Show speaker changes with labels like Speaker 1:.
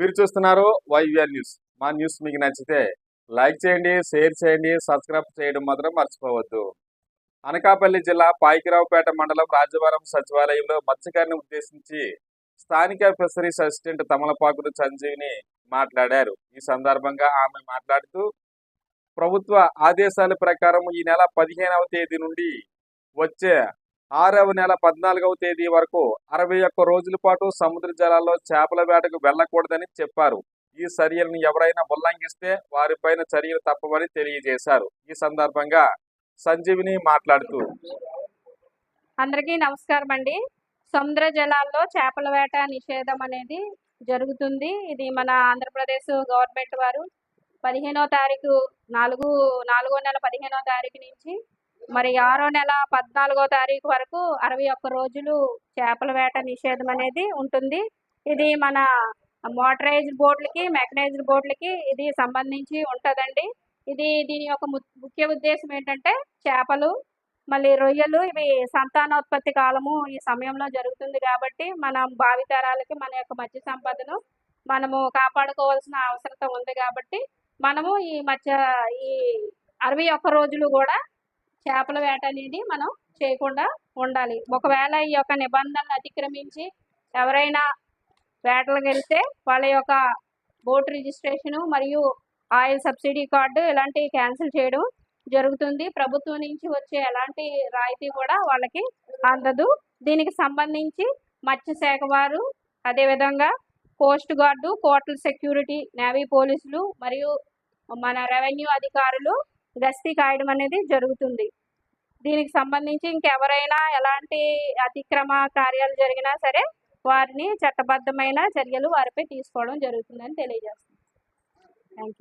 Speaker 1: మీరు చూస్తున్నారు YVR news. మా న్యూస్ మీకు నచ్చితే లైక్ చేయండి షేర్ చేయండి సబ్స్క్రైబ్ చేయడం మాత్రం మర్చిపోవద్దు. అనకాపల్లి జిల్లా పాయికిరావుపేట మండలం రాజవరం సచివాలయంలో మత్స్యకారిని ఉద్దేశించి స్థానిక ఫిషరీస్ అసిస్టెంట్ తమలపాకుడు సంజీవిని మాట్లాడారు. ఈ సందర్భంగా ఆమె మాట్లాడుతూ ప్రభుత్వ ఆదేశాల ప్రకారం ఈ నెల పదిహేనవ తేదీ నుండి వచ్చే ఆరవ నెల పద్నాలుగవ తేదీ వరకు అరవై ఒక్క రోజుల పాటు సముద్ర జలాల్లో చేపల వేటకు వెళ్ళకూడదని చెప్పారు. ఈ చర్యలను ఎవరైనా ఉల్లంఘిస్తే వారిపైన చర్యలు తప్పవని తెలియజేశారు. ఈ సందర్భంగా సంజీవిని మాట్లాడుతూ
Speaker 2: అందరికీ నమస్కారం అండి. సముద్ర జలాల్లో చేపల వేట నిషేధం అనేది జరుగుతుంది. ఇది మన ఆంధ్రప్రదేశ్ గవర్నమెంట్ వారు పదిహేనో తారీఖు నాలుగు నాలుగో నెల పదిహేనో తారీఖు నుంచి మరి ఆరో నెల పద్నాలుగో తారీఖు వరకు అరవై ఒక్క రోజులు చేపల వేట నిషేధం అనేది ఉంటుంది. ఇది మన మోటరైజ్డ్ బోట్లకి మెకనైజ్డ్ బోట్లకి ఇది సంబంధించి ఉంటుందండి. ఇది దీని యొక్క ము- ముఖ్య ఉద్దేశం ఏంటంటే చేపలు మళ్ళీ రొయ్యలు ఇవి సంతానోత్పత్తి కాలము ఈ సమయంలో జరుగుతుంది కాబట్టి మనం భావితరాలకి మన యొక్క మత్స్య సంపదను మనము కాపాడుకోవాల్సిన అవసరం ఉంది కాబట్టి మనము ఈ మధ్య ఈ అరవై ఒక్క రోజులు కూడా చేపల వేట అనేది మనం చేయకుండా ఉండాలి. ఒకవేళ ఈ యొక్క నిబంధనలు అతిక్రమించి ఎవరైనా వేటలకు వెళ్తే వాళ్ళ యొక్క బోట్ రిజిస్ట్రేషను మరియు ఆయిల్ సబ్సిడీ కార్డు ఇలాంటివి క్యాన్సిల్ చేయడం జరుగుతుంది. ప్రభుత్వం నుంచి వచ్చే ఎలాంటి రాయితీ కూడా వాళ్ళకి అందదు. దీనికి సంబంధించి మత్స్యశాఖ వారు అదేవిధంగా coast guard coastal security navy పోలీసులు మరియు మన రెవెన్యూ అధికారులు గస్తీ కాయడం అనేది జరుగుతుంది. దీనికి సంబంధించి ఇంకెవరైనా ఎలాంటి అతిక్రమ కార్యాలు జరిగినా సరే వారిని చట్టబద్ధమైన చర్యలు వారిపై తీసుకోవడం జరుగుతుందని తెలియజేస్తుంది థ్యాంక్ యూ